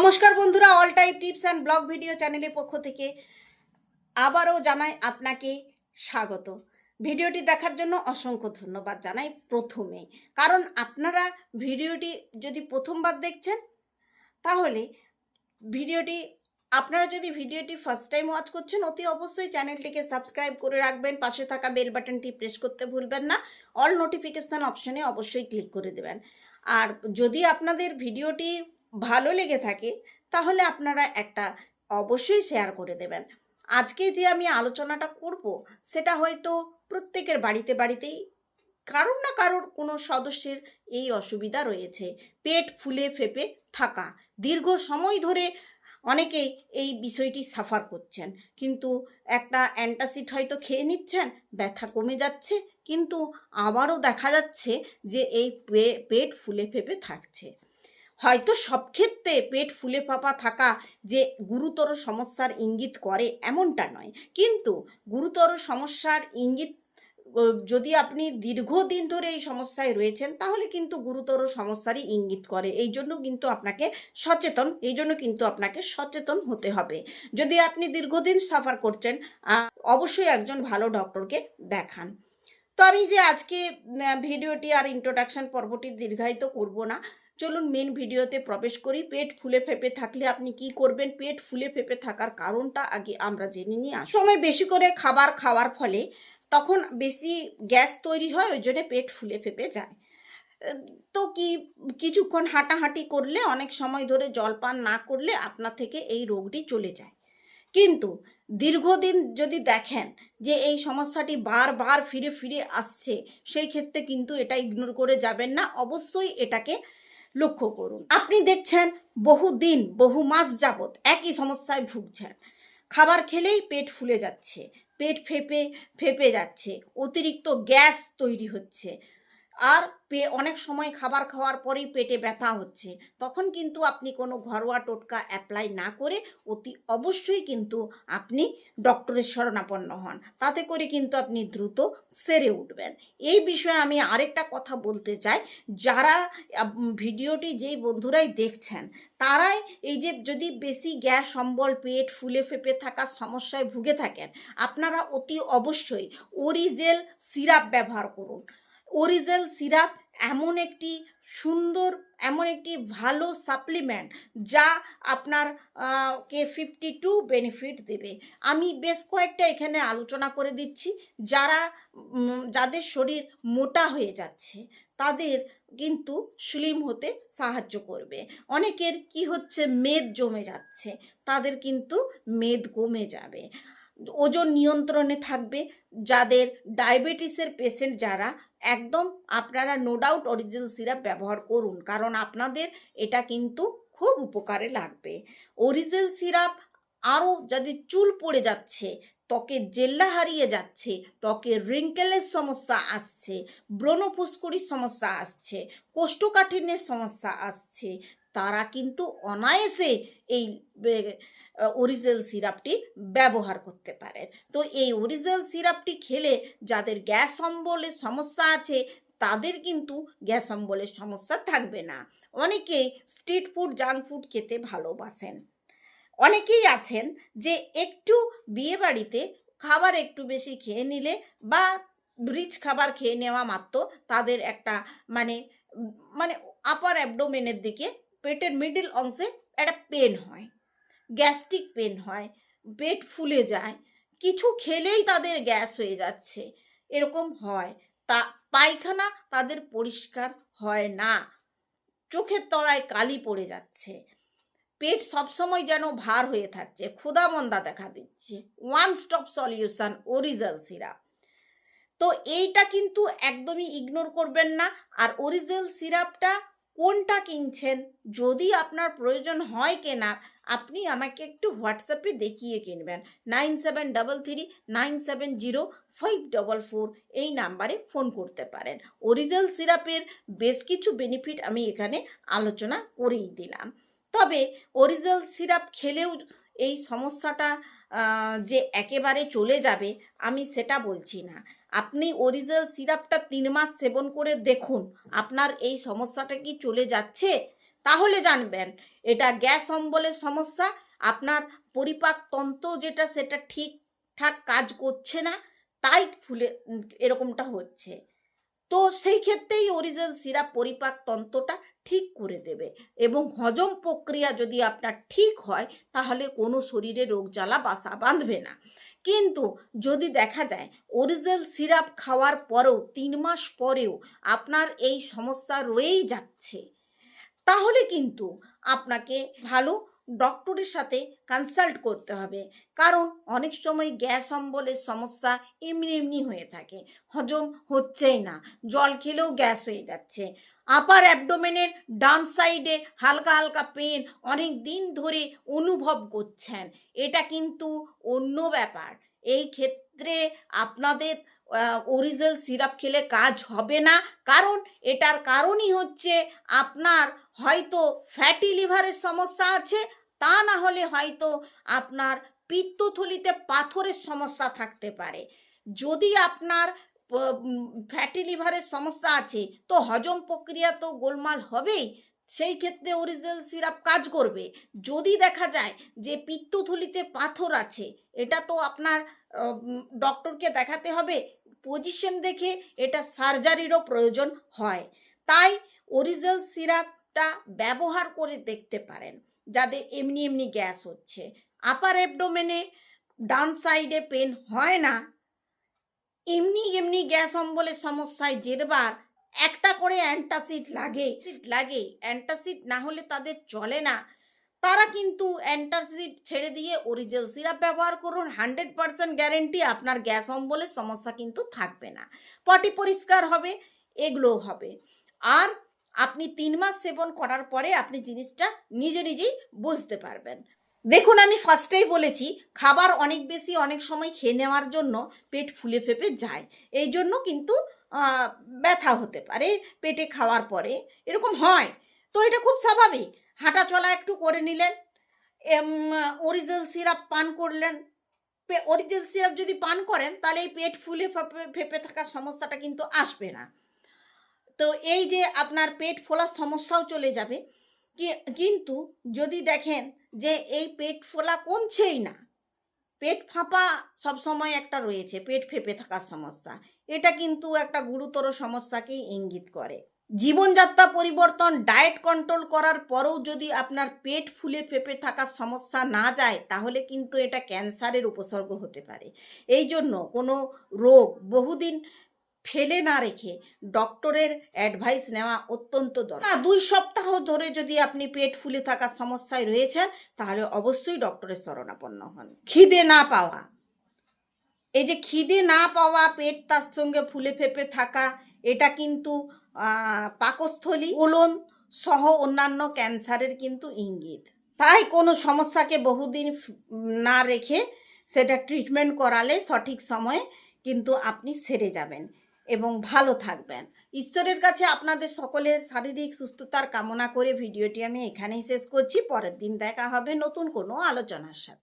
নমস্কার বন্ধুরা all type tips and blog video চ্যানেলের পক্ষ থেকে আবারও জানাই আপনাকে স্বাগত। ভিডিওটি দেখার জন্য অসংখ্য ধন্যবাদ জানাই প্রথমেই। কারণ আপনারা ভিডিওটি যদি প্রথমবার দেখছেন, তাহলে ভিডিওটি, আপনারা যদি ভিডিওটি ফার্স্ট টাইম ওয়াচ করছেন, অতি অবশ্যই চ্যানেলটিকে সাবস্ক্রাইব করে রাখবেন, পাশে থাকা বেল বাটনটি প্রেস করতে ভুলবেন না অল নোটিফিকেশান অপশনে অবশ্যই ক্লিক করে দেবেন। আর যদি আপনাদের ভিডিওটি ভালো লেগে থাকে, তাহলে আপনারা একটা অবশ্যই শেয়ার করে দেবেন। আজকে যে আমি আলোচনাটা করব, সেটা হয়তো প্রত্যেকের বাড়িতে বাড়িতেই, কারোর না কারোর কোনো সদস্যের এই অসুবিধা রয়েছে। পেট ফুলে ফেপে থাকা। দীর্ঘ সময় ধরে অনেকেই এই বিষয়টি সাফার করছেন। কিন্তু একটা অ্যান্টাসিড হয়তো খেয়ে নিচ্ছেন, ব্যথা কমে যাচ্ছে, কিন্তু আবারও দেখা যাচ্ছে যে এই পেট ফুলে ফেপে থাকছে। হয়তো সব ক্ষেত্রে পেট ফুলে ফাঁপা থাকা যে গুরুতর সমস্যার ইঙ্গিত করে এমনটা নয়। কিন্তু গুরুতর সমস্যার ইঙ্গিত যদি আপনি দীর্ঘদিন ধরে এই সমস্যায় রয়েছেন, তাহলে কিন্তু গুরুতর সমস্যারই ইঙ্গিত করে। এই জন্য কিন্তু আপনাকে সচেতন, এই জন্য কিন্তু আপনাকে সচেতন হতে হবে। যদি আপনি দীর্ঘদিন সাফার করছেন অবশ্যই একজন ভালো ডক্টরকে দেখান। তো আমি যে আজকে ভিডিওটি আর ইন্ট্রোডাকশন পর্বটি দীর্ঘায়িত করব না চলুন মেন ভিডিওতে প্রবেশ করি। পেট ফুলে ফেপে থাকলে আপনি কি করবেন? পেট ফুলে ফেপে থাকার কারণটা আগে আমরা জেনে নিই আসি। সময় বেশি করে খাবার খাওয়ার ফলে তখন বেশি গ্যাস তৈরি হয়, ওই জন্য পেট ফুলে ফেপে যায়। তো কি, কিছুক্ষণ হাঁটাহাঁটি করলে অনেক সময় ধরে জলপান না করলে আপনার থেকে এই রোগটি চলে যায়। কিন্তু দীর্ঘদিন যদি দেখেন যে এই সমস্যাটি বারবার ফিরে ফিরে আসছে, সেই ক্ষেত্রে কিন্তু এটা ইগনোর করে যাবেন না। অবশ্যই এটাকে লক্ষ্য করুন। আপনি দেখছেন বহু দিন বহু মাস যাবৎ একই সমস্যায় ভুগছেন। খাবার খেলেই পেট ফুলে যাচ্ছে, পেট ফেপে ফেপে যাচ্ছে, অতিরিক্ত গ্যাস তৈরি হচ্ছে। আর পে, অনেক সময় খাবার খাওয়ার পরেই পেটে ব্যথা হচ্ছে। তখন কিন্তু আপনি কোনো ঘরোয়া টোটকা অ্যাপ্লাই না করে অতি অবশ্যই কিন্তু আপনি ডক্টরের শরণাপন্ন হন। তাতে করে কিন্তু আপনি দ্রুত সেরে উঠবেন। এই বিষয়ে আমি আরেকটা কথা বলতে চাই। যারা ভিডিওটি যেই বন্ধুরাই দেখছেন, তারাই এই যে যদি বেশি গ্যাস সম্বল পেট ফুলে ফেপে থাকার সমস্যায় ভুগে থাকেন, আপনারা অতি অবশ্যই ওরিজেল সিরাপ ব্যবহার করুন। ওরিজেল সিরাপ এমন একটি সুন্দর, এমন একটি ভালো সাপ্লিমেন্ট যা আপনার কে ফিফটি টু বেনিফিট দেবে। আমি বেশ কয়েকটা এখানে আলোচনা করে দিচ্ছি। যারা যাদের শরীর মোটা হয়ে যাচ্ছে, তাদের কিন্তু স্লিম হতে সাহায্য করবে। অনেকের কি হচ্ছে, মেদ জমে যাচ্ছে, তাদের কিন্তু মেদ কমে যাবে। ওজন নিয়ন্ত্রণে থাকবে। যাদের ডায়াবেটিসের পেশেন্ট যারা একদম আপনারা নো ডাউট অরিজিনাল সিরাপ ব্যবহার করুন, কারণ আপনাদের এটা কিন্তু খুব উপকারে লাগবে। অরিজিনাল সিরাপ আরও যদি চুল পড়ে যাচ্ছে ত্বকে জেল্লা হারিয়ে যাচ্ছে, ত্বকে রিঙ্কেলের সমস্যা আসছে, ব্রণপুষ্করির সমস্যা আসছে, কোষ্ঠকাঠিন্যের সমস্যা আসছে। তারা কিন্তু অনায়াসে এই অরিজিনাল সিরাপটি ব্যবহার করতে পারেন। তো এই অরিজিনাল সিরাপটি খেলে যাদের গ্যাস অম্বলের সমস্যা আছে, তাদের কিন্তু গ্যাস অম্বলের সমস্যা থাকবে না। অনেকেই স্ট্রিট ফুড জাঙ্ক ফুড খেতে ভালোবাসেন। অনেকেই আছেন যে একটু বিয়েবাড়িতে খাবার একটু বেশি খেয়ে নিলে বা রিচ খাবার খেয়ে নেওয়া মাত্র তাদের একটা মানে মানে আপার অ্যাবডোমেনের দিকে পেটের মিডিল অংশে একটা পেন হয় গ্যাস্ট্রিক পেন হয়, পেট ফুলে যায়, কিছু খেলেই তাদের গ্যাস হয়ে যাচ্ছে, এরকম হয়। তা পায়খানা তাদের পরিষ্কার হয় না, চোখের তলায় কালি পড়ে যাচ্ছে। পেট সবসময় যেন ভার হয়ে থাকছে। ক্ষুধামন্দা দেখা দিচ্ছে। One stop solution original syrup তো এইটা কিন্তু একদমই ইগনোর করবেন না। আর অরিজিনাল সিরাপটা কোনটা কিনছেন? যদি আপনার প্রয়োজন হয় কেনার আপনি আমাকে একটু হোয়াটসঅ্যাপে দেখিয়ে কিনবেন। Nine seven double three, nine seven zero, five double four এই নাম্বারে ফোন করতে পারেন। অরিজিনাল সিরাপের বেশ কিছু বেনিফিট আমি এখানে আলোচনা করেই দিলাম। তবে অরিজিনাল সিরাপ খেলেও এই সমস্যাটা যে একেবারে চলে যাবে, আমি সেটা বলছি না। আপনি অরিজিনাল সিরাপটা তিন মাস সেবন করে দেখুন, আপনার এই সমস্যাটা কি চলে যাচ্ছে? তাহলে জানবেন, এটা গ্যাস অম্বলের সমস্যা, আপনার পরিপাক তন্ত্র যেটা সেটা ঠিকঠাক কাজ করছে না, তাই ফুলে, এরকমটা হচ্ছে। তো সেই ক্ষেত্রেই অরিজিনাল সিরাপ পরিপাক তন্ত্রটা ঠিক করে দেবে। এবং হজম প্রক্রিয়া যদি আপনার ঠিক হয়, তাহলে কোনো শরীরে রোগ জ্বালা, বাসা বাঁধবে না। কিন্তু যদি দেখা যায়, অরিজিনাল সিরাপ খাওয়ার পরেও, তিন মাস পরেও আপনার এই সমস্যা রয়েই যাচ্ছে, তাহলে কিন্তু আপনাকে ভালো ডক্টরের সাথে কনসাল্ট করতে হবে। কারণ অনেক সময় গ্যাস অম্বলের সমস্যা এমনি এমনি হয়ে থাকে। হজম হচ্ছেই না। জল খেলেও গ্যাস হয়ে যাচ্ছে। আপার অ্যাবডোমেনের ডান সাইডে হালকা হালকা পেন অনেক দিন ধরে অনুভব করছেন। এটা কিন্তু অন্য ব্যাপার। এই ক্ষেত্রে আপনাদের অরিজিনাল সিরাপ খেলে কাজ হবে না। কারণ এটার কারণই হচ্ছে আপনার হয়তো ফ্যাটি লিভারের সমস্যা আছে, তা না হলে হয়তো আপনার পিত্তথলিতে পাথরের সমস্যা থাকতে পারে। যদি আপনার ফ্যাটি লিভারের সমস্যা আছে। তো হজম প্রক্রিয়া তো গোলমাল হবেই। সেই ক্ষেত্রে অরিজিনাল সিরাপ কাজ করবে। যদি দেখা যায় যে পিত্তথলিতে পাথর আছে, এটা তো আপনার ডক্টরকে দেখাতে হবে। পজিশন দেখে এটা সার্জারিরও প্রয়োজন হয়। তাই অরিজিনাল সিরাপটা ব্যবহার করে দেখতে পারেন, যাদের এমনি এমনি গ্যাস হচ্ছে। আপার অ্যাবডোমেনে ডান সাইডে পেন হয় না। এমনি এমনি গ্যাস অম্বলের সমস্যায় জেরবার একটা করে অ্যান্টাসিড লাগে। লাগে। অ্যান্টাসিড না হলে তাদের চলে না। তারা কিন্তু অ্যান্টাসিড ছেড়ে দিয়ে অরিজিনাল সিরাপ ব্যবহার করুন। হান্ড্রেড পার্সেন্ট গ্যারেন্টি আপনার গ্যাস অম্বলের সমস্যা কিন্তু থাকবে না। পটি পরিষ্কার হবে এগুলোও হবে। আর আপনি তিন মাস সেবন করার পরে আপনি জিনিসটা নিজে নিজেই বুঝতে পারবেন। দেখুন, আমি ফার্স্টেই বলেছি, খাবার অনেক বেশি অনেক সময় খেয়ে নেওয়ার জন্য পেট ফুলে ফেপে যায়। এই জন্য কিন্তু ব্যথা হতে পারে পেটে খাওয়ার পরে। এরকম হয়। তো এটা খুব স্বাভাবিক। হাঁটা চলা একটু করে নিলেন অরিজিনাল সিরাপ পান করলেন। অরিজিনাল সিরাপ যদি পান করেন, তাহলে এই পেট ফুলে ফেপে থাকার সমস্যাটা কিন্তু আসবে না। তো এই যে আপনার পেট ফোলার সমস্যাও চলে যাবে কিন্তু যদি দেখেন যে এই পেট ফোলা কমছেই না, পেট ফাঁপা সবসময় একটা রয়েছে, পেট ফেপে থাকার সমস্যা, এটা কিন্তু একটা গুরুতর সমস্যাকেই ইঙ্গিত করে। জীবনযাত্রা পরিবর্তন, ডায়েট কন্ট্রোল করার পরেও যদি আপনার পেট ফুলে ফেপে থাকার সমস্যা না যায়, তাহলে কিন্তু এটা ক্যান্সারের উপসর্গ হতে পারে। এই জন্য কোনো রোগ বহুদিন ফেলে না রেখে ডক্টরের অ্যাডভাইস নেওয়া অত্যন্ত দরকার। দুই সপ্তাহ ধরে যদি আপনি পেট ফুলে থাকার সমস্যায় রয়েছেন, তাহলে অবশ্যই ডক্টরের শরণাপন্ন হন। খিদে না পাওয়া। এই যে খিদে না পাওয়া, পেট তার সঙ্গে ফুলে ফেপে থাকা, এটা কিন্তু পাকস্থলী, কোলন সহ অন্যান্য ক্যান্সারের কিন্তু ইঙ্গিত। তাই কোনো সমস্যাকে বহুদিন না রেখে সেটা ট্রিটমেন্ট করালে সঠিক সময়ে কিন্তু আপনি সেরে যাবেন। এবং ভালো থাকবেন। ঈশ্বরের কাছে আপনাদের সকলের শারীরিক সুস্থতার কামনা করে ভিডিওটি আমি এখানেই শেষ করছি। পরের দিন দেখা হবে নতুন কোনো আলোচনার সাথে।